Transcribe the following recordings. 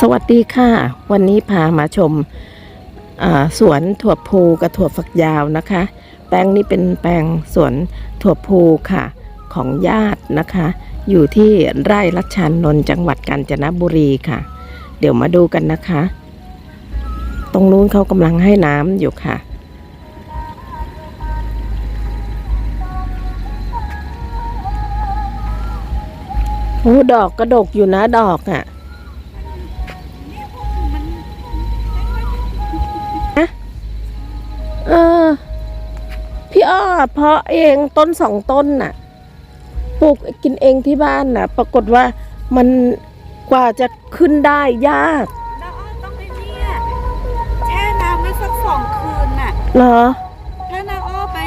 สวัสดีค่ะ วันนี้พามาชมสวนถั่วพูกับถั่วฝักยาวนะคะ แปลงนี้เป็นแปลงสวนถั่วพูค่ะของญาตินะคะ อยู่ที่ไร่รัชชานนท์จังหวัดกาญจนบุรีค่ะ เดี๋ยวมาดูกันนะคะ ตรงนู้นเขากำลังให้น้ำอยู่ค่ะโอ้ดอกกระดกอยู่นะดอกอะ่ะ พี่อ้อเพาะเองต้นสองต้นน่ะ ปลูกกินเองที่บ้านน่ะ ปรากฏว่ามันกว่าจะขึ้นได้ยากแล้วอ้อต้องไปเนี่ยแช่น้ำไว้สักสองคืนน่ะ เหรอ ถ้านาอ้อไป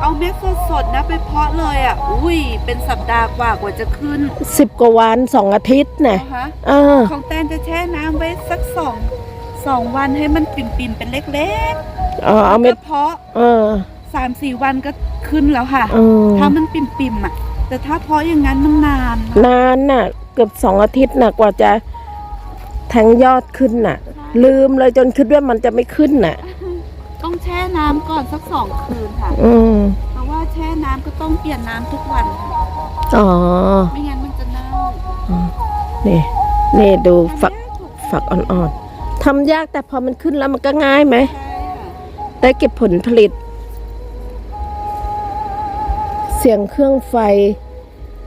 เอาเม็ดสดๆนะไปเพาะเลยอะ อุ้ย เป็นสัปดาห์กว่ากว่าจะขึ้นสิบกว่าวันสองอาทิตย์น่ะนะคะเออ ของแตนจะแช่น้ำไว้สักสองสองวันให้มันปิ่มๆเป็นเล็กเอาๆเอาเม็ด แล้วก็เพาะ เออ สามสี่วันก็ขึ้นแล้วค่ะเออถ้ามันปิ่มๆอะ แต่ถ้าเพาะอย่างนั้นมันนานนะนานน่ะ เกือบสองอาทิตย์น่ะกว่าจะแทงยอดขึ้นน่ะ ลืมเลยจนคิดว่ามันจะไม่ขึ้นน่ะ ต้องแช่น้ำก่อนสักสองคืนค่ะ อืมเพราะว่าแช่น้ำก็ต้องเปลี่ยนน้ำทุกวันค่ะอ๋อไม่งั้นมันจะเน่านี่นี่ดูฝักอันเนี้ยถูกฝักอ่อนๆทำยากแต่พอมันขึ้นแล้วมันก็ง่ายไหม ใช่ค่ะได้เก็บผลผลิต เสียงเครื่องไฟ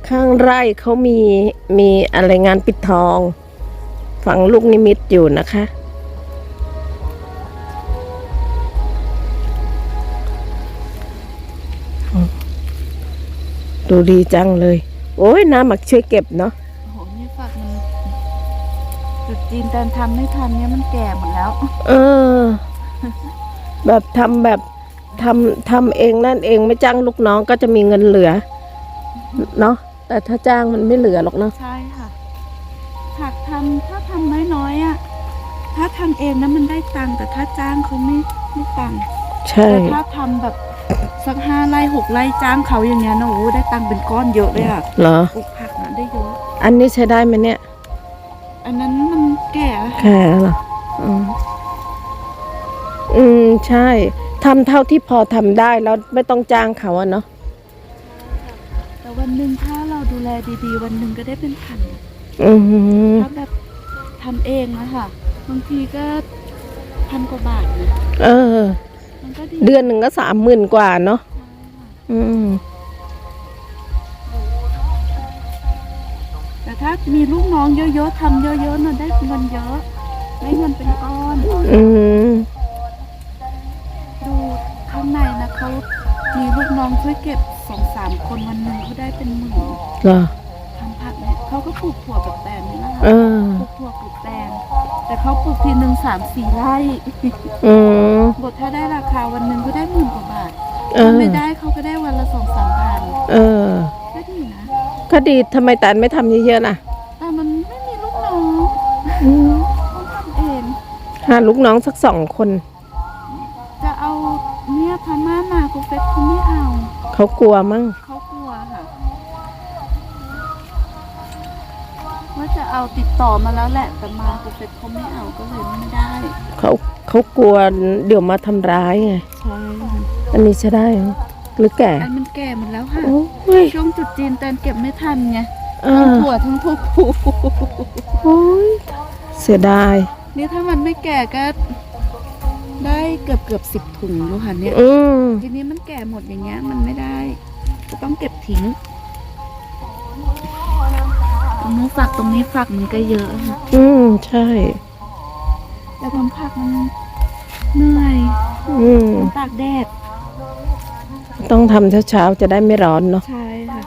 ข้างไร่เขามีมีอะไรงานปิดทอง ฝังลูกนิมิตอยู่นะคะ ดูดีจังเลย โอ้ยน้ำหมักช่วยเก็บเนาะโอ้โหนี่ฝักมันจุดจีนแต่ทำไม่ทันเนี่ยมันแก่หมดแล้ว เออ แบบทำแบบ ทำทำเองนั่นเองไม่จ้างลูกน้องก็จะมีเงินเหลือเนาะแต่ถ้าจ้างมันไม่เหลือหรอกเนาะใช่ค่ะหากทำถ้าทำน้อยๆอะถ้าทำเองนะมันได้ตังค์แต่ถ้าจ้างเขาไม่ไม่ตังค์ใช่แต่ถ้าทำแบบสักห้าไร่หกไร่จ้างเขาอย่างเงี้ยนะโอ้โหได้ตังค์เป็นก้อนเยอะเลยอะเหรอปลูกผักนะได้เยอะอันนี้ใช้ได้ไหมเนี่ย อันนั้นมันแก่แล้วค่ะแค่เหรออืมอืม ใช่ทำเท่าที่พอทำได้แล้วไม่ต้องจ้างเขาอะเนาะแต่วันหนึ่งถ้าเราดูแลดีๆ วันหนึ่งก็ได้เป็นพันอืมถ้าแบบทำเองอะค่ะบางทีก็พันกว่าบาทนะเออ มันก็ดีเดือนหนึ่งก็สามหมื่นกว่าเนาะอืมแต่ถ้ามีลูกน้องเยอะๆทำเยอะๆน่ะได้เงินเยอะได้เงินเป็นก้อน อืมดูข้าง ในนะเขามีลูกน้องช่วยเก็บสองสามคนวันหนึ่งเขาได้เป็นหมื่นเหรอทำผักเนี่ยเขาก็ปลูกถั่วแบบแตนนี่นะคะเออ ปลูกถั่วปลูกแตนแต่เขาปลูกทีหนึ่งสามสี่ไร่อืม บทถ้าได้ราคาวันหนึ่งก็ได้หมื่นกว่าบาทเอถ้าอไม่ได้เขาก็ได้วันละสองสามพันเออ ก็ดีนะก็ดีทำไมแตนไม่ทำเยอะๆล่ะแต่มันไม่มีลูกน้องอืมต้องทำเอง หาลูกน้องสักสองคน เขากลัวมั้งเขากลัวค่ะว่าจะเอาติดต่อมาแล้วแหละแต่มากูเฟสเขาไม่เอาก็เลยไม่ได้เขาเขากลัวเดี๋ยวมาทำร้ายไงใช่ค่ะอันนี้ใช้ได้เหรอหรือแก่อันมันแก่หมดแล้วค่ะโอ้ยช่วงจุดจีนแตนเก็บไม่ทันไงเอทั้งอถั่วทั้งทุกผูโอ้ยเสียดาย นี่ถ้ามันไม่แก่ก็ ได้เกือบเกือบสิบถุงดูค่ะเนี่ยอืมทีนี้มันแก่หมดอย่างเงี้ย มันไม่ได้ก็ต้องเก็บทิ้งตรงนู้นฝักตรงนี้ฝักมันก็เยอะค่ะอืมใช่ แต่ทำผักมันเหนื่อยอืมมันตากแดดต้องทำเช้าๆจะได้ไม่ร้อนเนาะใช่ค่ะ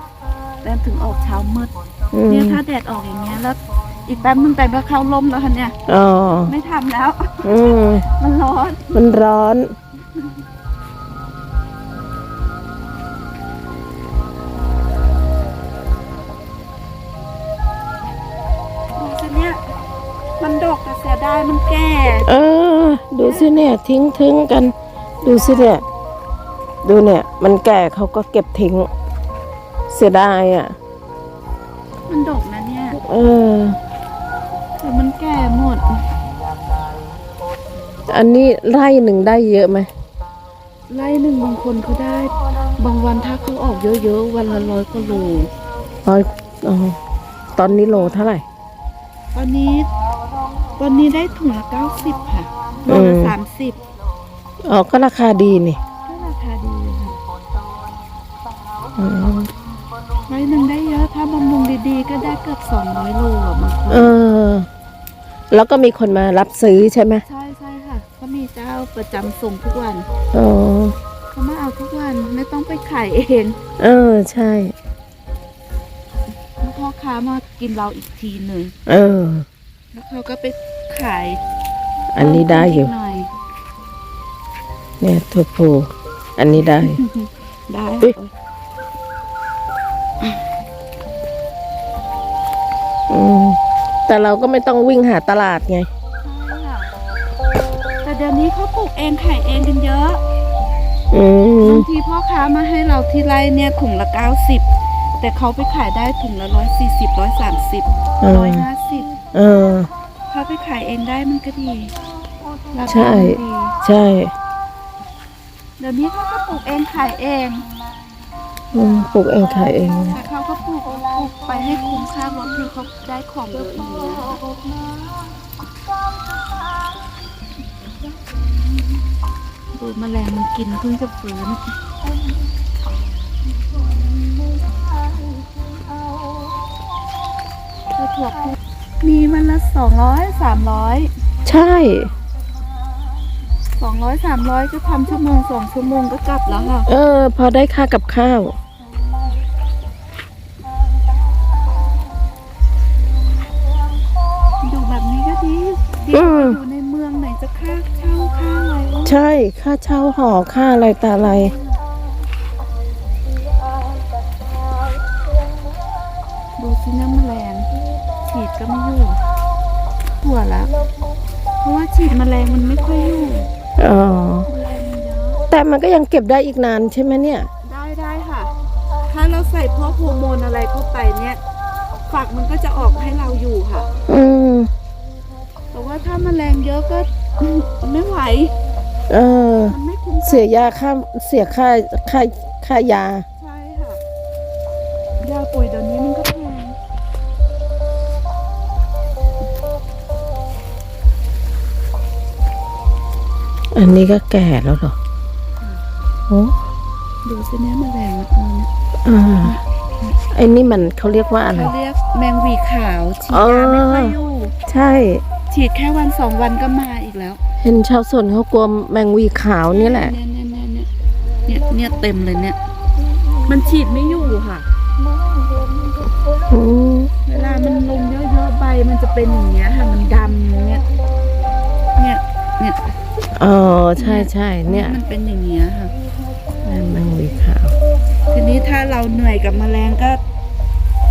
แต่ถึงออกเช้ามืดอืมเนี่ยถ้าแดดออกอย่างเงี้ยแล้ว อีกแป๊บนึงแต่ก็เข้าลมแล้วค่ะเนี่ย อ๋อ ไม่ทำแล้ว อืม มันร้อน มันร้อน ดูสิเนี่ย มันดกแต่เสียดายมันแก่ เออ ดูสิเนี่ย ทิ้งทิ้งกัน ดูสิเนี่ย ดูเนี่ย มันแก่เขาก็เก็บทิ้ง เสียดายอะ มันดกนะเนี่ย เออ แต่มันแก่หมด อันนี้ไร่หนึ่งได้เยอะไหมไล่หนึ่งบางคนเขาได้ บางวันถ้าเขาออกเยอะๆวันละร้อยกว่าโลร้อยอ๋อตอนนี้โลเท่าไหร่ ตอนนี้ ตอนนี้ได้ถุงละเก้าสิบค่ะโลอืละมสามสิบอ๋อก็ราคาดีนี่ก็ราคาดีเลยค่ะอืมไล่หนึ่งได้เยอะถ้าบำรุงดีๆ ก็ได้เกือบสองร้อยโลอะบางคน เออ แล้วก็มีคนมารับซื้อใช่ไหมใช่ใช่ค่ะเขามีเจ้าประจำส่งทุกวันอ๋อ เขามาเอาทุกวันไม่ต้องไปขายเองเออ ใช่ แล้วพ่อค้ามากินเราอีกทีหนึ่งเออ แล้วเขาก็ไปขายอันนี้ได้อยู่ หน่อยเนี่ยถั่วพูอันนี้ได้ ได้อุ๊ย ค่ะ แต่เราก็ไม่ต้องวิ่งหาตลาดไง ใช่ค่ะแต่เดี๋ยวนี้เขาปลูกเองขายเองกันเยอะอืม บางทีพ่อค้ามาให้เราที่ไร่เนี่ยถุงละเก้าสิบแต่เขาไปขายได้ถุงละร้อยสี่สิบร้อยสามสิบเอร้ออยห้าสิบเออเขาไปขายเองได้มันก็ดีราใช่ คามันดีใช่เดี๋ยวนี้เขาก็ปลูกเองขายเองอืมปลูกเองขายเอง แต่เขาก็ปลูกปลูก ไปให้คุ้มค่ารถคือเขาได้ของเยอะอย่างเงี้ยดูแมลงมันกินเพิ่งจะฟื้นถ้าถั่วพูมีวันละสองร้อยสามร้อยใช่สองร้อยสามร้อยก็ทำชั่วโมงสองชั่วโมงก็กลับแล้วค่ะ เออ พอได้ค่ากับข้าว ดีดีอืมอยู่ในเมืองไหนจะค่าเช่าค่าอะไรวะใช่ค่าเช่าหอค่าอะไรตาอะไร ดูสิน้ำแมลงฉีดก็ไม่อยู่หัวละเพราะว่าฉีดแมลงมันไม่ค่อยอยู่อ๋อ แมลงมันเยอะแต่มันก็ยังเก็บได้อีกนานใช่ไหมเนี่ย ได้ได้ค่ะ ถ้าเราใส่พวกฮอร์โมนอะไรเข้าไปเนี่ยฝักมันก็จะออกให้เราอยู่ค่ะ อืม แต่ว่าถ้าแมลงเยอะก็ ไม่ไหว เออ มันไม่คุ้มเสียยาค่าเสียค่าค่าค่ายา ใช่ค่ะยาปุ๋ยเดี๋ยวนี้มันก็แพงอันนี้ก็แก่แล้วเหรอโอ้ดูสิเนี่ยแมลงมันเอาเนี่ยอ่าไอ้นี่มันเขาเรียกว่าอะไร เขาเรียกแมงหวีขาวฉีดอ๋อยาไม่ค่อยอยู่ ใช่ ฉีดแค่วันสองวันก็มาอีกแล้วเห็นชาวสวนเขากลัวแมงวีขาวนี่แหละ เนี่ยเนี่ยเนี่ยเนี่ยเนี่ยเนี่ยเต็มเลยเนี่ย มันฉีดไม่อยู่ค่ะอืมเวลามันลงเยอะๆใบมันจะเป็นอย่างเงี้ยค่ะมันดำอย่างเงี้ยเนี่ยเนี่ยอ๋อใช่ใช่เนี่ยมันเป็นอย่างเงี้ยค่ะแมงวีขาว ทีนี้ถ้าเราเหนื่อยกับแมลงก็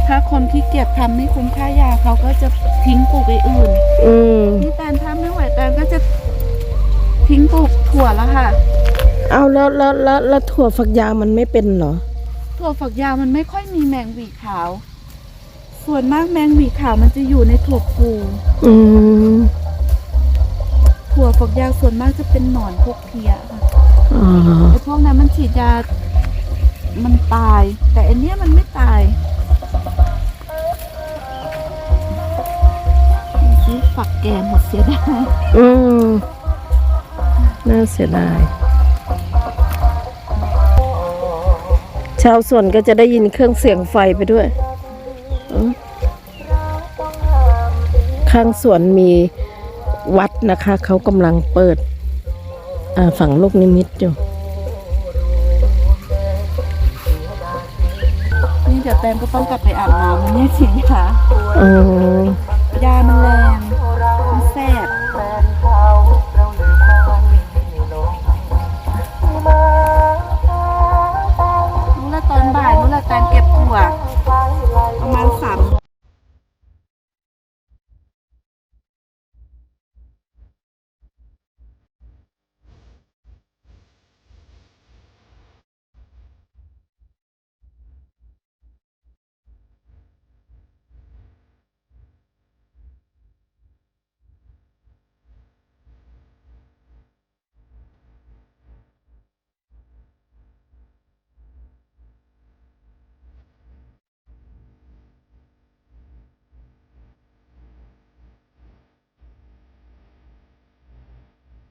ถ้าคนที่เกียจทำไม่คุ้มค่ายาเขาก็จะทิ้งปลูกไอ้อื่นอืมนี่แตนถ้าไม่ไหวแตนก็จะทิ้งปลูกถั่วแล้วค่ะ เอาแล้วแล้วแล้วแล้วถั่วฝักยาวมันไม่เป็นเหรอ ถั่วฝักยาวมันไม่ค่อยมีแมงหวีขาว ส่วนมากแมงหวีขาวมันจะอยู่ในถั่วพูอืมถั่วฝักยาวส่วนมากจะเป็นหนอนพวกเพี้ยค่ะอ๋อไอ้พวกนั้นมันฉีดยา มันตาย แต่อันเนี้ยมันไม่ตาย ฝักแก่หมดเสียดายอืมน่าเสียดาย ชาวสวนก็จะได้ยินเครื่องเสียงไฟไปด้วยอืมข้างสวนมีวัดนะคะ เขากำลังเปิดอ่าฝั่งลูกนิมิตอยู่นี่เดี๋ยวแตนก็ต้องกลับไปอาบน้ำมันเนี่ยฉีดยาอืม ยามันแรงมันแสบ